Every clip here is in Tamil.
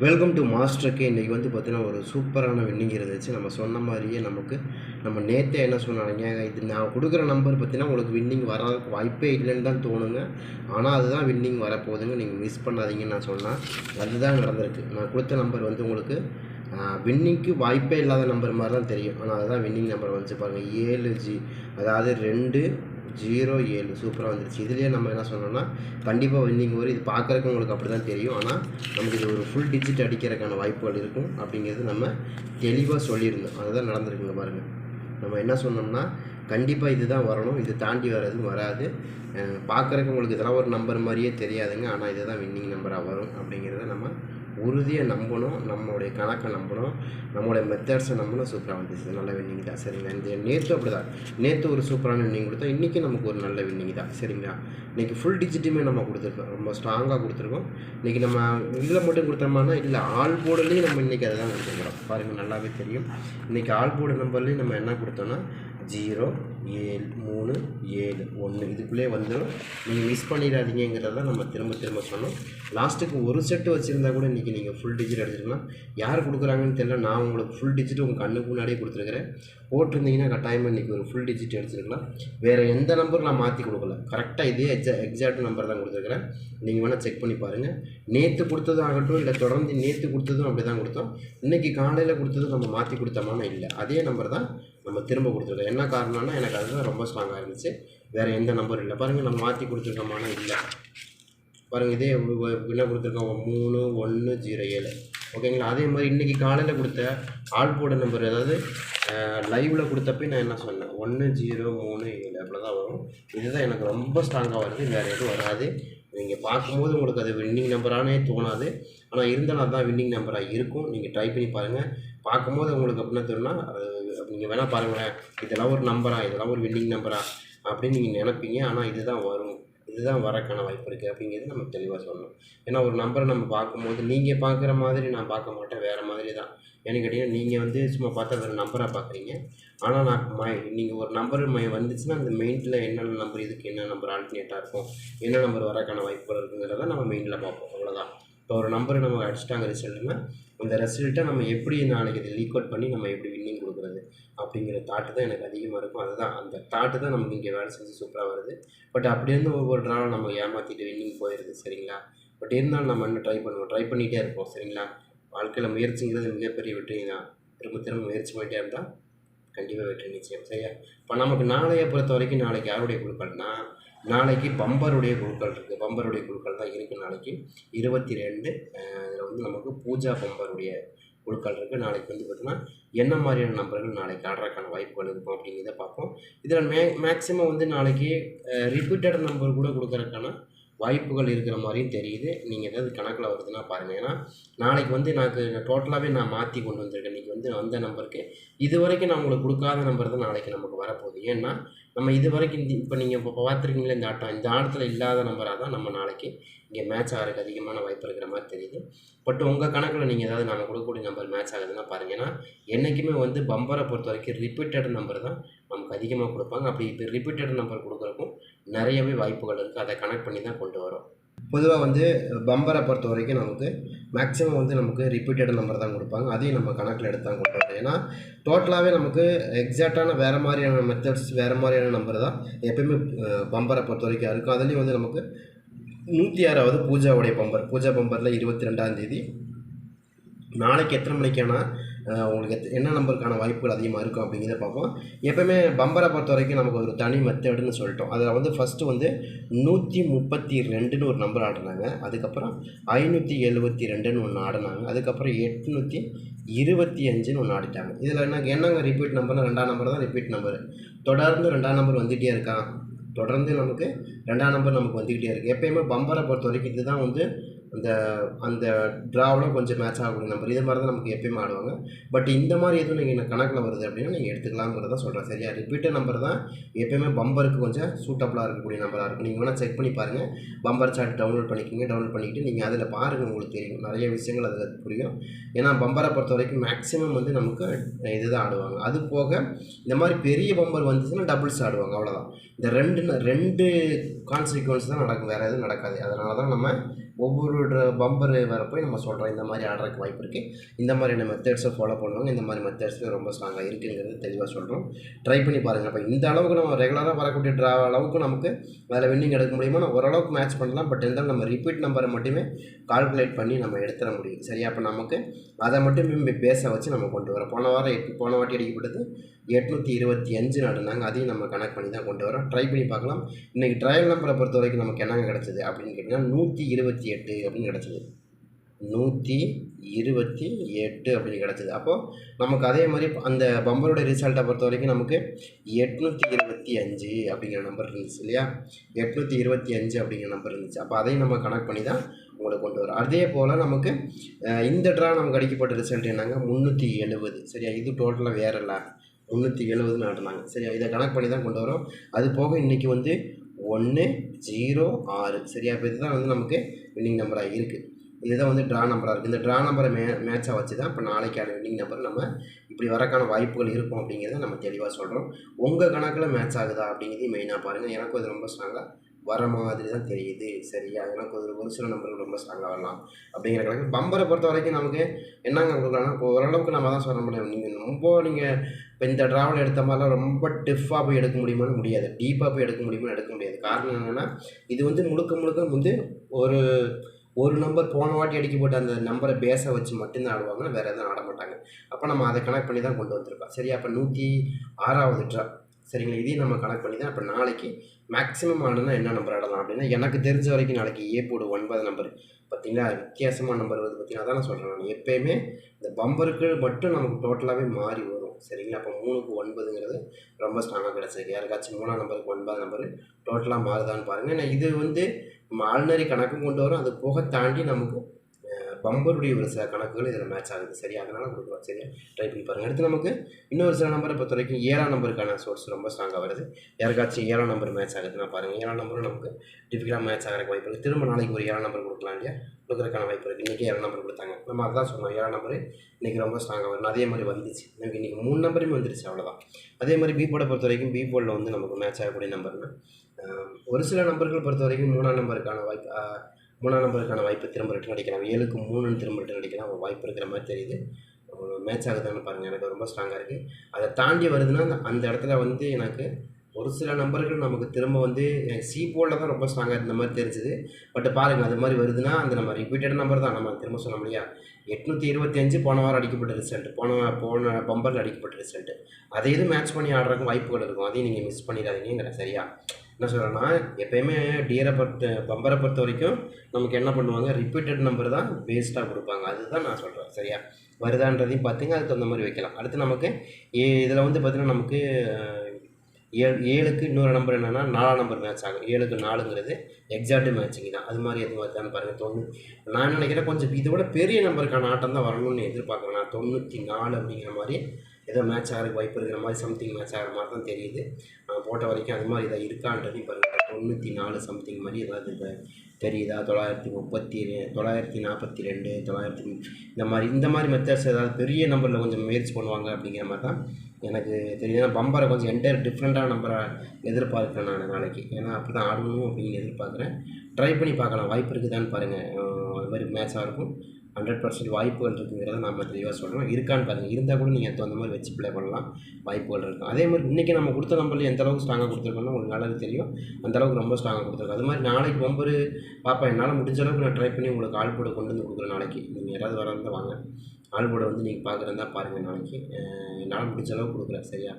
வெல்கம் டு மாஸ்டருக்கு இன்றைக்கி வந்து பார்த்தீங்கன்னா ஒரு சூப்பரான வின்னிங் இருந்துச்சு நம்ம சொன்ன மாதிரியே நமக்கு நம்ம நேற்றே என்ன சொன்னாங்க இது நான் கொடுக்குற நம்பர் பார்த்தீங்கன்னா உங்களுக்கு வின்னிங் வர வாய்ப்பே இல்லைன்னு தான் தோணுங்க. ஆனால் அதுதான் வின்னிங் வரப்போகுதுங்க நீங்கள் மிஸ் பண்ணாதீங்கன்னு நான் சொன்னேன். அதுதான் நடந்திருக்கு. நான் கொடுத்த நம்பர் வந்து உங்களுக்கு வின்னிங்க்கு வாய்ப்பே இல்லாத நம்பர் மாதிரி தான் தெரியும். ஆனால் அதுதான் வின்னிங் நம்பர் வந்துச்சு பாருங்கள் ஏழு ஜி அதாவது ரெண்டு ஜீரோ ஏழு. சூப்பராக வந்துருச்சு. இதுலேயே நம்ம என்ன சொன்னோம்னா கண்டிப்பாக வின்னிங் ஒரு இது பார்க்குறக்கு உங்களுக்கு அப்படி தான் தெரியும். ஆனால் நமக்கு இது ஒரு ஃபுல் டிஜிட் அடிக்கிறதுக்கான வாய்ப்புகள் இருக்கும் அப்படிங்கிறது நம்ம தெளிவாக சொல்லியிருந்தோம். அதுதான் நடந்திருக்குங்க பாருங்கள் நம்ம என்ன சொன்னோம்னா கண்டிப்பாக இதுதான் வரணும். இது தாண்டி வர்றதும் வராது. பார்க்குறக்கு உங்களுக்கு இதெல்லாம் ஒரு நம்பர் மாதிரியே தெரியாதுங்க. ஆனால் இதுதான் வின்னிங் நம்பராக வரும் அப்படிங்கிறத நம்ம உறுதியாக நம்பணும் நம்மளுடைய கணக்கை நம்பணும் நம்மளுடைய மெத்தட்ஸை நம்பணும். சூப்பராக வந்துச்சு. நல்ல வின்னிங் தான். சரிங்களா? இந்த நேற்று அப்படி தான் நேற்று ஒரு சூப்பரான வின்னிங் கொடுத்தோம். இன்றைக்கி நமக்கு ஒரு நல்ல வின்னிங் தான். சரிங்களா? இன்றைக்கி ஃபுல் டிஜிட்டுமே நம்ம கொடுத்துருக்கோம். ரொம்ப ஸ்ட்ராங்காக கொடுத்துருக்கோம். இன்றைக்கி நம்ம இதில் மட்டும் கொடுத்தோம்னா இல்லை ஆல் போர்டுலேயும் நம்ம இன்றைக்கி அதை தான் கொடுத்துருக்குறோம் பாருங்கள் நல்லாவே தெரியும். இன்றைக்கி ஆல் போர்டு நம்பர்லேயும் நம்ம என்ன கொடுத்தோம்னா ஜீரோ ஏழு மூணு ஏழு ஒன்று இதுக்குள்ளே வந்துடும் நீங்கள் மிஸ் பண்ணிடாதீங்கிறத நம்ம திரும்ப திரும்ப சொன்னோம் லாஸ்ட்டுக்கு ஒரு செட்டு வச்சுருந்தா கூட இன்றைக்கி நீங்கள் ஃபுல் டிஜிட் எடுத்துக்கலாம். யார் கொடுக்குறாங்கன்னு தெரியல. நான் உங்களுக்கு ஃபுல் டிஜிட் உங்கள் கண்ணுக்கு முன்னாடியே கொடுத்துருக்குறேன். போட்டிருந்தீங்கன்னா கட்டாயமாக இன்றைக்கி ஒரு ஃபுல் டிஜிட் அடிச்சிருக்கலாம் வேறு எந்த நம்பரும் நான் மாற்றி கொடுக்கல. கரெக்டாக இதே எக்ஸா எக்ஸாக்ட் நம்பர் தான் கொடுத்துருக்குறேன். நீங்கள் வேணால் செக் பண்ணி பாருங்கள் நேற்று கொடுத்ததும் ஆகட்டும் இல்லை தொடர்ந்து நேற்று கொடுத்ததும் அப்படி தான் கொடுத்தோம். இன்றைக்கி காலையில் கொடுத்ததும் நம்ம மாற்றி கொடுத்தோமான இல்லை. அதே நம்பர் தான் நம்ம திரும்ப கொடுத்துருக்கோம். என்ன காரணம்னா எனக்கு அதுதான் ரொம்ப ஸ்ட்ராங்காக இருந்துச்சு. வேறு எந்த நம்பர் இல்லை. பாருங்கள் நம்ம மாற்றி கொடுத்துருக்கோமானா இல்லை. பாருங்கள் இதே என்ன கொடுத்துருக்கோம்? மூணு ஒன்று ஜீரோ ஏழு. ஓகேங்களா அதே மாதிரி இன்றைக்கி காலையில் கொடுத்த ஆள் போட நம்பர் அதாவது லைவில் கொடுத்தப்பே நான் என்ன சொன்னேன்? ஒன்று ஜீரோ மூணு ஏழு. அப்படி தான் வரும். இதுதான் எனக்கு ரொம்ப ஸ்ட்ராங்காக வருது. வேறு எதுவும் வராது. நீங்கள் பார்க்கும்போது உங்களுக்கு அது வின்னிங் நம்பரானே தோணாது. ஆனால் இருந்தாலும் அதுதான் வின்னிங் நம்பராக இருக்கும். நீங்கள் ட்ரை பண்ணி பாருங்கள் பார்க்கும்போது உங்களுக்கு அப்படின்னா தோணுன்னா நீங்கள் வேணால் பாருங்களேன் இதெல்லாம் ஒரு நம்பரா இதெல்லாம் ஒரு வின்னிங் நம்பரா அப்படின்னு நீங்கள் நினைப்பீங்க. ஆனால் இதுதான் வரும். இதுதான் வரக்கான வாய்ப்பு இருக்குது அப்படிங்கிறது நம்ம தெளிவாக சொல்லணும். ஏன்னா ஒரு நம்பரை நம்ம பார்க்கும்போது நீங்கள் பார்க்குற மாதிரி நான் பார்க்க மாட்டேன். வேறு மாதிரி தான். ஏன்னு கேட்டிங்கன்னா நீங்கள் வந்து சும்மா பார்த்தா வேறு நம்பராக பார்க்குறீங்க. ஆனால் நான் மை நீங்கள் ஒரு நம்பர் மை வந்துச்சுன்னா அந்த மெயினில் என்னென்ன நம்பர் இதுக்கு என்ன நம்பர் ஆல்டர்னேட்டாக இருக்கும். என்ன நம்பர் வரக்கான வாய்ப்புகள் இருக்குங்கிறத நம்ம மெயினில் பார்ப்போம். அவ்வளோதான் இப்போ ஒரு நம்பரை நம்ம அடிச்சிட்டாங்க ரிசல்ட்டுன்னா அந்த ரிசல்ட்டை நம்ம எப்படி நாளைக்கு இதை லீக் அவுட் பண்ணி நம்ம எப்படி வின்னிங் கொடுக்குறது அப்படிங்கிற தாட்டு தான் எனக்கு அதிகமாக இருக்கும். அதுதான் அந்த தாட்டு தான் நமக்கு இங்கே வேலை செஞ்சு சூப்பராக வருது. பட் அப்படி இருந்து ஒவ்வொரு நாளும் நம்ம ஏமாற்றிட்டு வின்னிங் போயிடுது சரிங்களா? பட் இருந்தாலும் நம்ம இன்னும் ட்ரை பண்ணுவோம். ட்ரை பண்ணிகிட்டே இருப்போம் சரிங்களா? வாழ்க்கையில் முயற்சிங்கிறது மிகப்பெரிய வெற்றி தான். திரும்ப திரும்ப முயற்சி பண்ணிட்டே இருந்தால் கண்டிப்பாக வெற்றி நிச்சயம் சரியா? இப்போ நமக்கு நாளையை பொறுத்த வரைக்கும் நாளைக்கு யாருடைய குழுக்கள்னா நாளைக்கு பம்பருடைய குழுக்கள் இருக்குது பம்பருடைய குழுக்கள் தான் இருக்குது நாளைக்கு. இருபத்தி ரெண்டு இதில் வந்து நமக்கு பூஜா பம்பருடைய குழுக்கள் இருக்குது நாளைக்கு வந்து பார்த்தீங்கன்னா என்ன மாதிரியான நம்பர்கள் நாளைக்கு ஆடுறதுக்கான வாய்ப்புகள் இருக்கும் அப்படிங்கிறத பார்ப்போம். இதில் மே மேக்ஸிமம் வந்து நாளைக்கு ரிப்பீட்டட் நம்பர் கூட கொடுக்குறதுக்கான வாய்ப்புகள் இருக்கிற மாதிரியும் தெரியுது. நீங்கள் ஏதாவது கணக்கில் வருதுன்னா பாருங்கள் ஏன்னா நாளைக்கு வந்து எனக்கு டோட்டலாகவே நான் மாற்றி கொண்டு வந்திருக்கேன். இன்றைக்கி வந்து வந்த நம்பருக்கு இது வரைக்கும் நான் உங்களுக்கு கொடுக்காத நம்பர் தான் நாளைக்கு நமக்கு வரப்போகுது. ஏன்னா நம்ம இது வரைக்கும் இந்த இப்போ நீங்கள் இப்போ பார்த்துருக்கீங்களா இந்த ஆட்டம் இந்த ஆட்டத்தில் இல்லாத நம்பராக தான் நம்ம நாளைக்கு இங்கே மேட்ச் ஆகிறதுக்கு அதிகமான வாய்ப்பு இருக்கிற மாதிரி தெரியுது. பட் உங்கள் கணக்கில் நீங்கள் ஏதாவது நாங்கள் கொடுக்கக்கூடிய நம்பர் மேட்ச் ஆகுதுன்னா பாருங்கள் ஏன்னா என்றைக்குமே வந்து பம்பரை பொறுத்த வரைக்கும் ரிப்பீட்டட் நம்பர் தான் நமக்கு அதிகமாக கொடுப்பாங்க. அப்படி இப்போ ரிப்பீட்டட் நம்பர் கொடுக்குறக்கும் நிறையவே வாய்ப்புகள் இருக்குது அதை கனெக்ட் பண்ணி தான் கொண்டு வரோம். பொதுவாக வந்து பம்பரை பொறுத்த வரைக்கும் நமக்கு மேக்ஸிமம் வந்து நமக்கு ரிப்பீட்டட் நம்பர் தான் கொடுப்பாங்க. அதையும் நம்ம கணக்கில் எடுத்து தான் கொண்டு வரோம் ஏன்னா டோட்டலாகவே நமக்கு எக்ஸாக்டான வேறு மாதிரியான மெத்தட்ஸ் வேறு மாதிரியான நம்பர் தான் எப்பயுமே பம்பரை பொறுத்த வரைக்கும் இருக்கும். அதுலேயும் வந்து நமக்கு நூற்றி ஆறாவது பூஜாவுடைய பம்பர். பூஜா பம்பரில் இருபத்தி ரெண்டாம் தேதி. நாளைக்கு எத்தனை மணிக்கான உங்களுக்கு என்ன நம்பருக்கான வாய்ப்புகள் அதிகமாக இருக்கும் அப்படிங்கிறத பார்ப்போம். எப்போயுமே பம்பரை பொறுத்த வரைக்கும் நமக்கு ஒரு தனி மெத்தடுன்னு சொல்லிட்டோம். அதில் வந்து ஃபஸ்ட்டு வந்து நூற்றி முப்பத்தி ரெண்டுன்னு ஒரு நம்பர் ஆடினாங்க. அதுக்கப்புறம் ஐநூற்றி எழுபத்தி ரெண்டுன்னு ஒன்று ஆடினாங்க. அதுக்கப்புறம் எட்நூற்றி இருபத்தி அஞ்சுன்னு ஒன்று ஆடிட்டாங்க. இதில் என்ன என்னங்க ரிப்பீட் நம்பர்னா ரெண்டாம் நம்பர் தான் ரிப்பீட் நம்பர் தொடர்ந்து ரெண்டாம் நம்பர் வந்துகிட்டே இருக்கான் தொடர்ந்து நமக்கு ரெண்டாம் நம்பர் நமக்கு வந்துக்கிட்டே இருக்குது எப்பயுமே பம்பரை பொறுத்த வரைக்கும் இதுதான் வந்து அந்த அந்த ட்ராவெலாம் கொஞ்சம் மேட்ச் ஆகக்கூடிய நம்பர் இது மாதிரி தான் நமக்கு எப்பயுமே ஆடுவாங்க. பட் இந்த மாதிரி எதுவும் நீங்கள் கணக்கில் வருது அப்படின்னா நீங்கள் எடுத்துக்கலாங்கிறத சொல்கிறேன் சரியா? ரிப்பீட்டட் நம்பர் தான் எப்பயுமே பம்பருக்கு கொஞ்சம் சூட்டபுளாக இருக்கக்கூடிய நம்பராக இருக்கும். நீங்கள் வேணால் செக் பண்ணி பாருங்கள் பம்பர் சார்ட் டவுன்லோட் பண்ணிக்கிங்க. டவுன்லோட் பண்ணிக்கிட்டு நீங்கள் அதில் பாருங்கள் உங்களுக்கு தெரியும். நிறைய விஷயங்கள் அதில் புரியும். ஏன்னா பம்பரை பொறுத்த வரைக்கும் மேக்ஸிமம் வந்து நமக்கு இதுதான் ஆடுவாங்க. அது போக இந்த மாதிரி பெரிய பம்பர் வந்துச்சுன்னா டபுள்ஸ் ஆடுவாங்க. அவ்வளோதான் இந்த ரெண்டு ரெண்டு கான்சிக்வன்ஸ் தான் நடக்கும். வேறு எதுவும் நடக்காது. அதனால தான் நம்ம ஒவ்வொரு பம்பர் வரப்போ நம்ம சொல்கிறோம் இந்த மாதிரி ஆடுறதுக்கு வாய்ப்பு இருக்குது இந்த மாதிரியான மெத்தட்ஸை ஃபாலோ பண்ணுவாங்க. இந்த மாதிரி மெத்தட்ஸில் ரொம்ப ஸ்ட்ராங்காக இருக்குங்கிறது தெளிவாக சொல்கிறோம் ட்ரை பண்ணி பாருங்கள் அப்போ இந்த அளவுக்கு நம்ம ரெகுலராக வரக்கூடிய ட்ரா அளவுக்கு நமக்கு அதில் வின்னிங் எடுக்க முடியுமா நம்ம ஓரளவுக்கு மேட்ச் பண்ணலாம். பட் இருந்தாலும் நம்ம ரிப்பீட் நம்பரை மட்டுமே கால்குலேட் பண்ணி நம்ம எடுத்துட முடியும். சரியா அப்போ நமக்கு அதை மட்டும் பேச வச்சு நம்ம கொண்டு வரோம். போன வாரம் எட்டு போன வாட்டி அடிக்கப்பட்டது எட்நூற்றி இருபத்தி அஞ்சு நடந்தாங்க. அதையும் நம்ம கனெக்ட் பண்ணி தான் கொண்டு வரோம். ட்ரை பண்ணி பார்க்கலாம். இன்றைக்கி ட்ரையல் நம்பரை பொறுத்த வரைக்கும் நமக்கு என்னங்க கிடச்சிது அப்படின்னு கேட்டிங்கன்னா நூற்றி இருபத்தி எட்டு அப்படின்னு கிடச்சிது. நூற்றி இருபத்தி எட்டு அப்படின்னு கிடச்சிது. அப்போது நமக்கு அதே மாதிரி அந்த பம்பரோட ரிசல்ட்டை பொறுத்த வரைக்கும் நமக்கு எட்நூற்றி இருபத்தி அஞ்சு அப்படிங்கிற நம்பர் இருந்துச்சு இல்லையா? எட்நூற்றி இருபத்தி அஞ்சு அப்படிங்கிற நம்பர் இருந்துச்சு. அப்போ அதையும் நம்ம கனெக்ட் பண்ணி தான் உங்களை கொண்டு வரோம். அதே போல் நமக்கு இந்த ட்ரா நமக்கு அடிக்கப்பட்ட ரிசல்ட் என்னங்க? முந்நூற்றி எழுபது. சரியா? இது டோட்டலாக வேற இல்லை. முந்நூற்றி எழுபதுன்னு ஆட்டினாங்க. சரியா? இதை கணக்கு பண்ணி தான் கொண்டு வரோம். அது போக இன்றைக்கி வந்து ஒன்று ஜீரோ ஆறு. சரியா? இப்போ இதுதான் வந்து நமக்கு வின்னிங் நம்பராக இருக்குது இதுதான் வந்து ட்ரா நம்பராக இருக்குது இந்த ட்ரா நம்பரை மே மேட்சாக வச்சு தான் இப்போ நாளைக்கான வின்னிங் நம்பர் நம்ம இப்படி வரக்கான வாய்ப்புகள் இருக்கும் அப்படிங்கிறத நம்ம தெளிவாக சொல்கிறோம் உங்கள் கணக்கில் மேட்ச் ஆகுதா அப்படிங்கிறதையும் மெயினாக பாருங்கள் எனக்கும் அது ரொம்ப ஸ்ட்ராங்காக வர மாதிரி தான் தெரியுது. சரியா அதெல்லாம் ஒரு ஒரு சில நம்பர்கள் ரொம்ப ஸ்ட்ராங்காக வரலாம். அப்படிங்கிற கணக்கு. பம்பரை பொறுத்த வரைக்கும் நமக்கு என்னங்க கொடுக்கலாம் இப்போ ஓரளவுக்கு நம்ம தான் சொல்ல முடியும். நீங்கள் ரொம்ப நீங்கள் இப்போ இந்த ட்ராவல் எடுத்த மாதிரிலாம் ரொம்ப டிஃப்பாக போய் எடுக்க முடியுமான்னு முடியாது. டீப்பாக போய் எடுக்க முடியுமான்னு எடுக்க முடியாது. காரணம் என்னென்னா இது வந்து முழுக்க முழுக்க வந்து ஒரு ஒரு நம்பர் போன வாட்டி அடிக்க போட்டு அந்த நம்பரை பேஸை வச்சு மட்டும்தான் ஆடுவாங்க வேறு எதுவும் ஆட மாட்டாங்க. அப்போ நம்ம அதை கனெக்ட் பண்ணி தான் கொண்டு வந்திருக்கோம். சரியா அப்போ நூற்றி ஆறாவது ட்ரா சரிங்களா? இதையும் நம்ம கணக்கு பண்ணி தான் இப்போ நாளைக்கு மேக்ஸிமம் ஆடுனா என்ன நம்பர் ஆடலாம் அப்படின்னா எனக்கு தெரிஞ்ச வரைக்கும் நாளைக்கு ஏ போடு ஒன்பது நம்பர் பார்த்தீங்கன்னா வித்தியாசமான நம்பர் வருது பார்த்தீங்கன்னா அதான் நான் சொல்கிறேன் நான். எப்போயுமே இந்த பம்பருக்கு மட்டும் நமக்கு டோட்டலாகவே மாறி வரும். சரிங்களா? அப்போ மூணுக்கு ஒன்பதுங்கிறது ரொம்ப ஸ்ட்ராங்காக கிடச்சிருக்கு. யாருக்காச்சும் மூணாம் நம்பருக்கு ஒன்பது நம்பர் டோட்டலாக மாறுதான்னு பாருங்கள் ஏன்னா இது வந்து நம்ம கணக்கும் கொண்டு வரும். அது போக தாண்டி நமக்கு பம்பருடைய ஒரு சில கணக்குகள் இதில் மேட்ச் ஆகுது. சரி அதனால் கொடுக்குறோம். சரியா ட்ரை பண்ணி பாருங்கள் அடுத்து நமக்கு இன்னொரு சில நம்பரை பொறுத்த வரைக்கும் ஏழாம் நம்பருக்கான சோர்ஸ் ரொம்ப ஸ்ட்ராங்காக வருது. யாருக்காச்சும் ஏழாம் நம்பர் மேட்ச் ஆகுதுன்னா பாருங்கள் ஏழாம் நம்பரும் நமக்கு டிஃபிகல்ட்டாக மேட்ச் ஆகிறக்கு வாய்ப்பு இருக்குது திரும்ப நாளைக்கு ஒரு ஏழாம் நம்பர் கொடுக்கலாம் இல்லையா? கொடுக்குறதுக்கான வாய்ப்பு இருக்குது இன்றைக்கி ஏழாம் நம்பர் கொடுத்தாங்க. நம்ம அதான் சொன்னோம். ஏழாம் நம்பர் இன்றைக்கி ரொம்ப ஸ்ட்ராங்காக வரும் அதே மாதிரி வந்துச்சு நமக்கு இன்றைக்கி மூணு நம்பருமே வந்துருச்சு. அவ்வளோதான் அதே மாதிரி பி போர்டை பொறுத்த வரைக்கும் பி போர்டில் வந்து நமக்கு மேட்ச் ஆகக்கூடிய நம்பர்னா ஒரு சில நம்பர்கள் பொறுத்த வரைக்கும் மூணாம் நம்பருக்கான வாய்ப்பு மூணாம் நம்பருக்கான வாய்ப்பு திரும்ப ரிட்டன் அடிக்கலாம். ஏழுக்கு மூணுன்னு திரும்ப ரிட்டன் அடிக்கலாம். வாய்ப்பு இருக்கிற மாதிரி தெரியுது. மேட்ச் ஆகுதான்னு பாருங்கள் எனக்கு ரொம்ப ஸ்ட்ராங்காக இருக்குது அதை தாண்டி வருதுன்னா அந்த- அந்த இடத்துல வந்து எனக்கு ஒரு சில நம்பர்கள் நமக்கு திரும்ப வந்து எனக்கு சி போர்டில் தான் ரொம்ப ஸ்ட்ராங்காக இருந்த மாதிரி தெரிஞ்சுது. பட் பாருங்கள் அது மாதிரி வருதுன்னா அந்த நம்ம ரிப்பீட்டட் நம்பர் தான். நம்ம திரும்ப சொல்ல முடியா எட்நூற்றி இருபத்தி அஞ்சு போன வாரம் அடிக்கப்பட்ட ரிசல்ட் போன போன பம்பரில் அடிக்கப்பட்ட ரிசல்ட் அதை இது மேட்ச் பண்ணி ஆடுறதுக்கு வாய்ப்புகள் இருக்கும். அதையும் நீங்கள் மிஸ் பண்ணிடாதீங்கிறேன் சரியா? என்ன சொல்கிறேன்னா எப்பயுமே டியரை பொறுத்த பம்பரை பொறுத்த வரைக்கும் நமக்கு என்ன பண்ணுவாங்க ரிப்பீட்டட் நம்பர் தான் பேஸ்டாக கொடுப்பாங்க. அதுதான் நான் சொல்கிறேன் சரியா? வருதான்றதையும் பார்த்துங்க அதுக்கு தகுந்த மாதிரி வைக்கலாம். அடுத்து நமக்கு ஏ இதில் வந்து பார்த்திங்கன்னா நமக்கு ஏழு ஏழுக்கு இன்னொரு நம்பர் என்னென்னா நாலாம் நம்பர் மேட்ச் ஆகும். ஏழுக்கு நாலுங்கிறது எக்ஸாக்ட் மேட்சிங் தான். அது மாதிரி எதுவும் வருதான்னு பாருங்கள் தொண்ணூறு நான் நினைக்கிறேன் கொஞ்சம் இதை விட பெரிய நம்பருக்கான ஆட்டம் தான் வரணும்னு எதிர்பார்க்குறேன். நான் தொண்ணூற்றி நாலு அப்படிங்கிற மாதிரி ஏதோ மேட்ச் ஆகிறதுக்கு வாய்ப்பு இருக்கிற மாதிரி சம்திங் மேட்ச் ஆகிற மாதிரி தான் தெரியுது. நான் போட்ட வரைக்கும் அது மாதிரி இதாக இருக்கான்றது பாருங்கள் தொண்ணூற்றி நாலு சம்திங் மாதிரி ஏதாவது இப்போ தெரியுதா? தொள்ளாயிரத்தி முப்பத்தி தொள்ளாயிரத்தி நாற்பத்தி ரெண்டு தொள்ளாயிரத்தி இந்த மாதிரி இந்த மாதிரி மெத்தட்ஸ் ஏதாவது பெரிய நம்பரில் கொஞ்சம் முயற்சி பண்ணுவாங்க அப்படிங்கிற மாதிரி தான் எனக்கு தெரியுது. ஏன்னா பம்பரை கொஞ்சம் என்டையர் டிஃப்ரெண்ட்டான நம்பரை எதிர்பார்க்குறேன் நான் நாளைக்கு. ஏன்னா அப்படி தான் ஆடணும் அப்படின்னு எதிர்பார்க்குறேன். ட்ரை பண்ணி பார்க்கலாம். வாய்ப்பு இருக்குதான்னு பாருங்கள் அது மாதிரி மேட்சாக இருக்கும். ஹண்ட்ரட் பர்சன்ட் வாய்ப்புகள் இருக்குங்கிறத நம்ம தெளிவாக சொல்கிறோம் இருக்கான்னு பாருங்கள் இருந்தால் கூட நீங்கள் தகுந்த மாதிரி வச்சு ப்ளே பண்ணலாம். வாய்ப்புகள் இருக்கும். அதே மாதிரி இன்றைக்கி நம்ம கொடுத்த நம்பரில் எந்த அளவுக்கு ஸ்ட்ராங்காக கொடுத்துருக்கோம்னா உங்களுக்கு நல்லது தெரியும். அந்த அளவுக்கு ரொம்ப ஸ்ட்ராங்காக கொடுத்துருக்கோம். அது மாதிரி நாளைக்கு பம்பரு பார்ப்பேன் என்னால் முடிஞ்ச அளவுக்கு நான் ட்ரை பண்ணி உங்களுக்கு ஆள் போட கொண்டு வந்து கொடுக்குறேன் நாளைக்கு. நீங்கள் யாராவது வரந்தா வாங்க. ஆள் போட வந்து நீங்கள் பார்க்குறதா பாருங்கள் நாளைக்கு. என்னால் முடிஞ்ச அளவுக்கு கொடுக்குறேன். சரியா?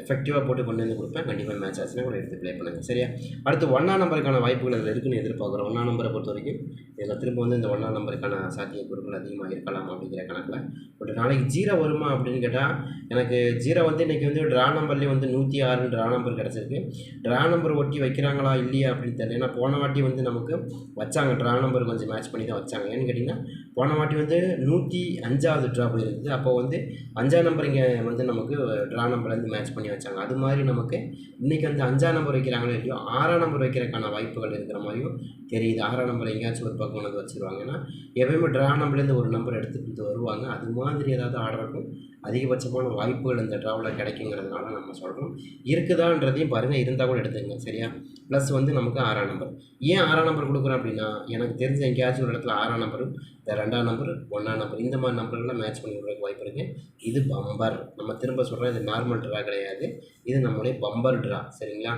எஃபெக்டிவாக போட்டு கொண்டு வந்து கொடுப்பேன். கண்டிப்பாக மேட்ச் ஆச்சுன்னா கூட எடுத்து ப்ளே பண்ணுங்கள் சரியா? அடுத்து ஒன்றா நம்பருக்கான வாய்ப்புகள் அதில் இருக்குன்னு எதிர்பார்க்குறோம். ஒன்றா நம்பரை பொறுத்த வரைக்கும் இதில் திரும்ப வந்து இந்த ஒன்றா நம்பருக்கான சாத்தியக்கூறுகள் அதிகமாக இருக்கலாம் அப்படிங்கிற கணக்கில். பட் நாளைக்கு ஜீரோ வருமா அப்படின்னு கேட்டால் எனக்கு ஜீரோ வந்து இன்றைக்கி வந்து ட்ரா நம்பர்லேயே வந்து நூற்றி ஆறுன்னு ட்ரா நம்பர் கிடச்சிருக்கு. ட்ரா நம்பர் ஒட்டி வைக்கிறாங்களா இல்லையா அப்படின்னு தெரியல ஏன்னா போன வாட்டி வந்து நமக்கு வச்சாங்க. ட்ரா நம்பர் கொஞ்சம் மேட்ச் பண்ணி தான் வச்சாங்க. ஏன்னு கேட்டிங்கன்னா போன வாட்டி வந்து நூற்றி அஞ்சாவது ட்ரா போயிருந்தது. அப்போ வந்து அஞ்சாம் நம்பர் இங்கே வந்து நமக்கு ட்ரா நம்பர்லேருந்து மேட்ச் பண்ணி வச்சாங்க. அது மாதிரி நமக்கு இன்றைக்கி வந்து அஞ்சாம் நம்பர் வைக்கிறாங்களோ இல்லையோ ஆறாம் நம்பர் வைக்கிறதுக்கான வாய்ப்புகள் இருக்கிற மாதிரியும் தெரியுது. ஆறாம் நம்பர் எங்கேயாச்சும் ஒரு பக்கம் கொண்டு வந்து வச்சுருவாங்க. எப்பயுமே ட்ரா நம்பர்லேருந்து ஒரு நம்பர் எடுத்துகிட்டு வருவாங்க. அது மாதிரி ஏதாவது ஆடுறதுக்கும் அதிகபட்சமான வாய்ப்புகள் இந்த ட்ராவலில் கிடைக்குங்கிறதுனால நம்ம சொல்கிறோம் இருக்குதான்றதையும் பாருங்கள் இருந்தால் கூட எடுத்துக்கங்க சரியா? ப்ளஸ் வந்து நமக்கு ஆறாம் நம்பர் ஏன் ஆறாம் நம்பர் கொடுக்குறோம் அப்படின்னா எனக்கு தெரிஞ்ச எங்கேயாச்சும் ஒரு இடத்துல ஆறாம் நம்பர் இந்த ரெண்டாம் நம்பர் ஒன்றாம் நம்பர் இந்த மாதிரி நம்பர்கள்லாம் மேட்ச் பண்ணி விடுறதுக்கு வாய்ப்பு இருக்குது இது பம்பர் நம்ம திரும்ப சொல்கிறோம் இது நார்மல் ட்ரா கிடையாது. இது நம்மளுடைய பம்பர் ட்ரா சரிங்களா?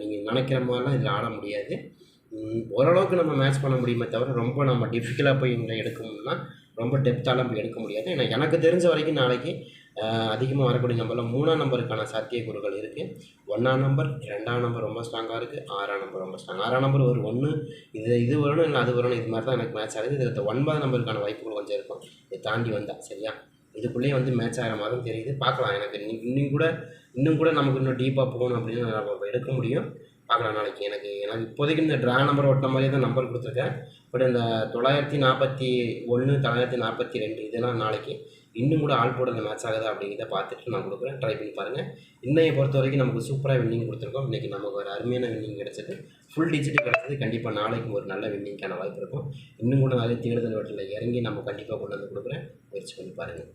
நீங்கள் நினைக்கிற மாதிரிலாம் இதில் ஆட முடியாது. ஓரளவுக்கு நம்ம மேட்ச் பண்ண முடியுமே தவிர ரொம்ப நம்ம டிஃபிகல்ட்டாக போய் எங்களை எடுக்கணும்னா ரொம்ப டெப்த்தாக நம்ம எடுக்க முடியாது. ஏன்னா எனக்கு தெரிஞ்ச வரைக்கும் நாளைக்கு அதிகமாக வரக்கூடிய நம்பரில் மூணாம் நம்பருக்கான சாத்தியக்கூறுகள் இருக்குது ஒன்றாம் நம்பர் ரெண்டாம் நம்பர் ரொம்ப ஸ்ட்ராங்காக இருக்குது ஆறாம் நம்பர் ரொம்ப ஸ்ட்ராங் ஆறாம் நம்பர் ஒரு ஒன்று இது இது வரணும் இல்லை அது வரணும் இது மாதிரி தான் எனக்கு மேட்ச் ஆகுது. இதில் ஒன்பதாம் நம்பருக்கான வாய்ப்புகள் கொஞ்சம் இருக்கும். இதை தாண்டி வந்தால் சரியா? இதுக்குள்ளேயே வந்து மேட்ச் ஆகிற மாதிரி தெரியுது. பார்க்கலாம் எனக்கு இன்னும் கூட இன்னும் கூட நமக்கு இன்னும் டீப்பாக போகணும் அப்படின்னு நம்ம எடுக்க முடியும். பார்க்கலாம் நாளைக்கு. எனக்கு எனக்கு இப்போதைக்கு இந்த ட்ரா நம்பர் ஓட்டின மாதிரியே தான் நம்பர் கொடுத்துருக்கேன். பட் இந்த தொள்ளாயிரத்தி நாற்பத்தி ஒன்று தொள்ளாயிரத்தி நாற்பத்தி ரெண்டு இதெல்லாம் நாளைக்கு இன்னும் கூட ஆள் போடுறது மேட்ச் ஆகுதா அப்படிங்கிறத பார்த்துட்டு நான் கொடுக்குறேன். ட்ரை பண்ணி பாருங்கள் இன்னையை பொறுத்த வரைக்கும் நமக்கு சூப்பராக வின்னிங் கொடுத்துருக்கோம். இன்றைக்கி நமக்கு ஒரு அருமையான வின்னிங் கிடச்சிது ஃபுல் டிஜிட் கிடச்சது. கண்டிப்பாக நாளைக்கு ஒரு நல்ல வின்னிங்கான வாய்ப்பு இருக்கும். இன்னும் கூட நிறைய தேடுதல் வட்டில் இறங்கி நம்ம கண்டிப்பாக கொண்டு வந்து கொடுக்குறேன். முயற்சி பண்ணி பாருங்கள்